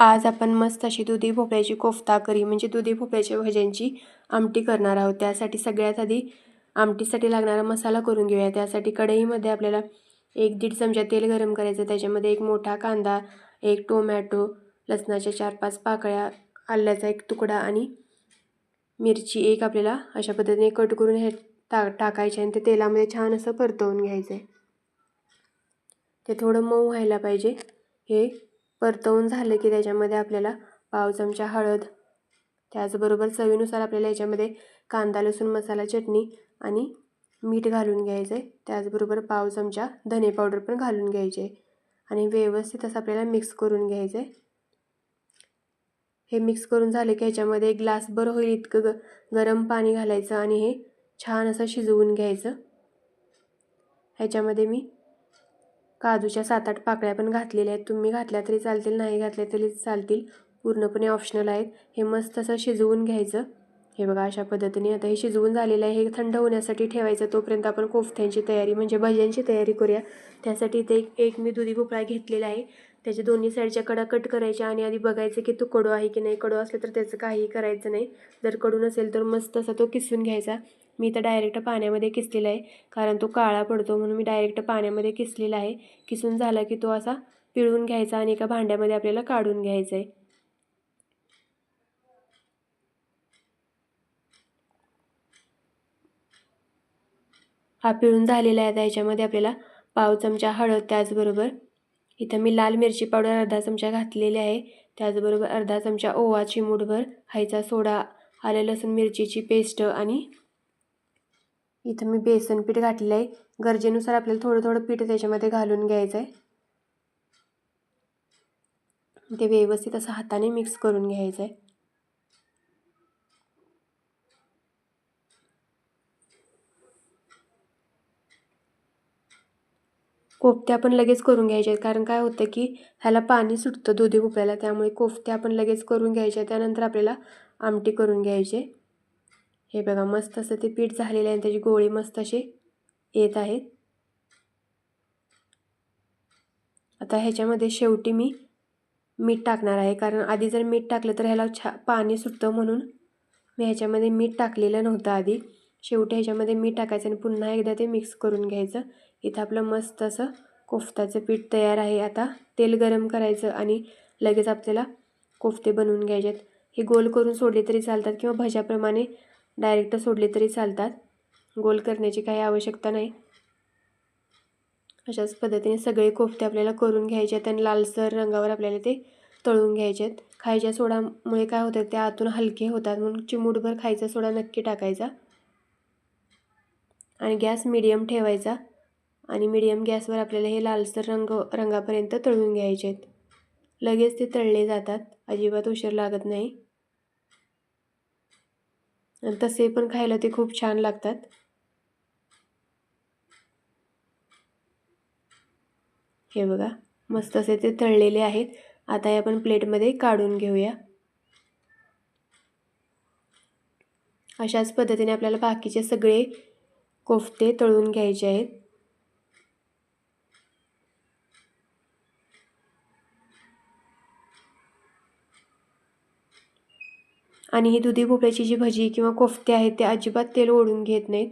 आज आपण मस्त अशी दुधी भोपळ्याची कोफ्ता करी म्हणजे दुधी भोपळ्याच्या भाज्यांची आमटी करणार आहोत. त्यासाठी सगळ्यात आधी आमटीसाठी लागणारा मसाला करून घेऊया. त्यासाठी कढईमध्ये आपल्याला एक दीड चमचा तेल गरम करायचं. त्याच्यामध्ये एक मोठा कांदा एक टोमॅटो लसणाच्या चार पाच पाकळ्या आल्याचा एक तुकडा आणि मिरची एक आपल्याला अशा पद्धतीने कट करून हे टा टाकायचे आणि ते तेलामध्ये छान असं परतवून घ्यायचं आहे ते थोडं मऊ व्हायला पाहिजे. हे परतवून झालं की त्याच्यामध्ये आपल्याला पाव चमचा हळद त्याचबरोबर चवीनुसार आपल्याला याच्यामध्ये कांदा लसूण मसाला चटणी आणि मीठ घालून घ्यायचं आहे. त्याचबरोबर पाव चमचा धने पावडर पण घालून घ्यायचे आणि व्यवस्थित असं आपल्याला मिक्स करून घ्यायचं आहे. हे मिक्स करून झालं की ह्याच्यामध्ये एक ग्लासभर होईल इतकं ग गरम पाणी घालायचं आणि हे छान असं शिजवून घ्यायचं. ह्याच्यामध्ये मी काजूच्या सात आठ पाकळ्या पण घातलेल्या आहेत. तुम्ही घातल्या तरी चालतील नाही घातल्या तरी चालतील. पूर्णपणे ऑप्शनल आहेत. हे मस्त असं शिजवून घ्यायचं. हे बघा अशा पद्धतीने आता हे शिजवून झालेलं आहे. हे थंड होण्यासाठी ठेवायचं. तोपर्यंत आपण कोफ्त्यांची तयारी म्हणजे भज्यांची तयारी करूया. त्यासाठी इथे एक एक मी दुधी भोपळा घेतलेला आहे. त्याच्या दोन्ही साईडच्या कडा कट करायच्या आणि आधी बघायचं की तो कडू आहे की नाही. कडू असलं तर त्याचं काहीही करायचं नाही. जर कडू नसेल तर मस्त असा तो किसून घ्यायचा. मी तर डायरेक्ट पाण्यामध्ये किसलेला आहे. कारण तो काळा पडतो म्हणून मी डायरेक्ट पाण्यामध्ये किसलेला आहे. किसून झाला की तो असा पिळून घ्यायचा आणि एका भांड्यामध्ये आपल्याला काढून घ्यायचा आहे. हा पिळून झालेला आहे आता ह्याच्यामध्ये आपल्याला पाव चमचा हळद त्याचबरोबर. इथं मी लाल मिरची पावडर अर्धा चमचा घातलेली आहे. त्याचबरोबर अर्धा चमचा ओवा चिमूटभर हायचा सोडा आलं लसूण मिरचीची पेस्ट आणि इथं मी बेसन पीठ घातलेलं आहे गरजेनुसार आपल्याला थोडं थोडं पीठ त्याच्यामध्ये घालून घ्यायचं आहे ते व्यवस्थित असं हाताने मिक्स करून घ्यायचं आहे कोफ्ते आपण लगेच करून घ्यायचे आहेत. कारण काय होतं की ह्याला पाणी सुटतं दुधी भोपळ्याला. त्यामुळे कोफ्ते आपण लगेच करून घ्यायचे त्यानंतर आपल्याला आमटी करून घ्यायचे हे बघा मस्त असं ते पीठ झालेलं आहे आणि त्याची गोळी मस्त असे येत आहेत आता ह्याच्यामध्ये शेवटी मी मीठ टाकणार आहे. कारण आधी जर मीठ टाकलं तर ह्याला छा पाणी सुटतं म्हणून मी ह्याच्यामध्ये मीठ टाकलेलं नव्हतं आधी. शेवटी ह्याच्यामध्ये मीठ टाकायचं आणि पुन्हा एकदा ते मिक्स करून घ्यायचं. इथं आपलं मस्त असं कोफ्ताचं पीठ तयार आहे. आता तेल गरम करायचं आणि लगेच आपल्याला कोफ्ते बनवून घ्यायचे हे गोल करून सोडले तरी चालतात किंवा भज्याप्रमाणे डायरेक्ट सोडले तरी चालतात. गोल करण्याची काही आवश्यकता नाही. अशाच पद्धतीने सगळे कोफ्ते आपल्याला करून घ्यायचे आहेत आणि लालसर रंगावर आपल्याला ते तळून घ्यायचे आहेत. खायच्या सोडामुळे काय होतं ते आतून हलके होतात. म्हणून चिमूटभर खायचा सोडा नक्की टाकायचा. आणि गॅस मिडियम ठेवायचा. आणि मिडियम गॅसवर आपल्याला हे लालसर रंग रंगापर्यंत तळून घ्यायचे आहेत. लगेच ते तळले जातात. अजिबात उशीर लागत नाही. आणि तसे पण खायला ते खूप छान लागतात. हे बघा मस्त असे ते तळलेले आहेत. आता हे आपण प्लेटमध्ये काढून घेऊया. अशाच पद्धतीने आपल्याला बाकीचे सगळे कोफ्ते तळून घ्यायचे आहेत. आणि ही दुधी भोपळ्याची जी भजी किंवा कोफ्ते आहेत ते अजिबात तेल ओढून घेत नाहीत.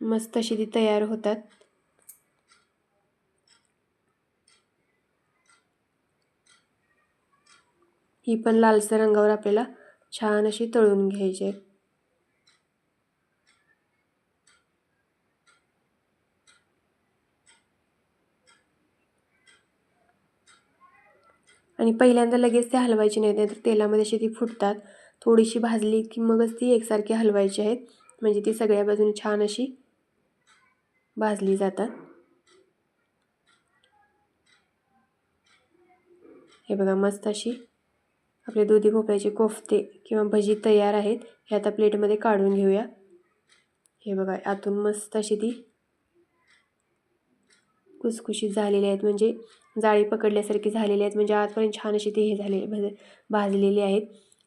मस्त अशी ती तयार होतात. ही पण लालसर रंगावर आपल्याला छान अशी तळून घ्यायची आहे आणि पहिल्यांदा लगेच ते हलवायची नाही नाहीतर तेलामध्ये अशी ती फुटतात. थोडीशी भाजली की मगच ती एकसारखी हलवायची आहेत. म्हणजे ती सगळ्या बाजूने छान अशी भाजली जातात. हे बघा मस्त अशी आपले दुधी भोपळ्याचे कोफ्ते किंवा भजी तयार आहेत. हे आता प्लेटमध्ये काढून घेऊया. हे बघा आतून मस्त अशी ती कुसकुशीत झालेले आहेत. म्हणजे जाळी पकडल्यासारखी झालेली आहेत. म्हणजे आतपर्यंत छान अशी ते हे झाले भज भाजलेली आहेत.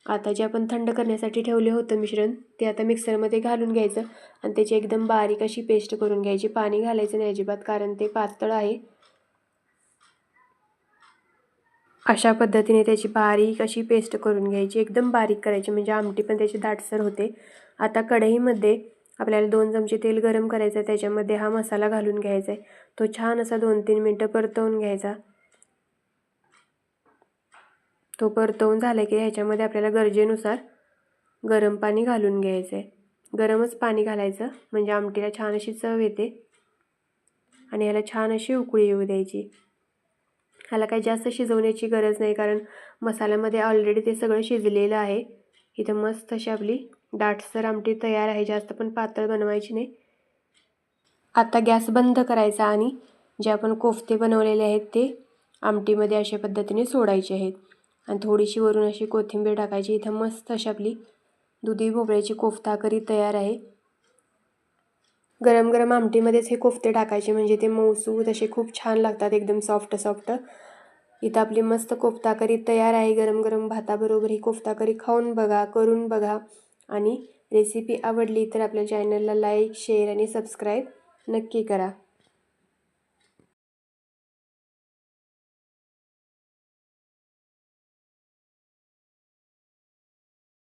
आता जे आपण थंड करण्यासाठी ठेवले होतं मिश्रण ते आता मिक्सरमध्ये घालून घ्यायचं आणि त्याची एकदम बारीक अशी पेस्ट करून घ्यायची. पाणी घालायचं नाही अजिबात कारण ते पातळ आहे. अशा पद्धतीने त्याची बारीक अशी पेस्ट करून घ्यायची. एकदम बारीक करायची. म्हणजे आमटी पण त्याची दाटसर होते. आता कढईमध्ये आपल्याला दोन चमचे तेल गरम करायचं आहे त्याच्यामध्ये हा मसाला घालून घ्यायचा आहे तो छान असा दोन तीन मिनटं परतवून घ्यायचा. तो परतवून झाला की ह्याच्यामध्ये आपल्याला गरजेनुसार गरम पाणी घालून घ्यायचं आहे गरमच पाणी घालायचं म्हणजे आमटीला छान अशी चव येते. आणि ह्याला छान अशी उकळी येऊ द्यायची. ह्याला काही जास्त शिजवण्याची गरज नाही कारण मसाल्यामध्ये ऑलरेडी ते सगळं शिजलेलं आहे. इथं मस्त अशी आपली दाटसर आमटी तयार आहे जास्त पण पातळ बनवायची नाही. आता गॅस बंद करायचा आणि जे आपण कोफ्ते बनवलेले आहेत ते आमटीमध्ये अशा पद्धतीने सोडायचे आहेत. आणि थोडीशी वरून अशी कोथिंबीर टाकायची इथं मस्त अशी आपली दुधी भोपळ्याची कोफ्ता करी तयार आहे. गरम गरम आमटीमध्येच हे कोफ्ते टाकायचे म्हणजे ते मऊसूत असे खूप छान लागतात एकदम सॉफ्ट सॉफ्ट. इथं आपली मस्त कोफ्ता करी तयार आहे गरम गरम भाताबरोबर ही कोफ्ता करी खाऊन बघा करून बघा. आणि रेसिपी आवडली तर आपल्या चॅनलला लाईक शेअर आणि सबस्क्राईब नक्की करा.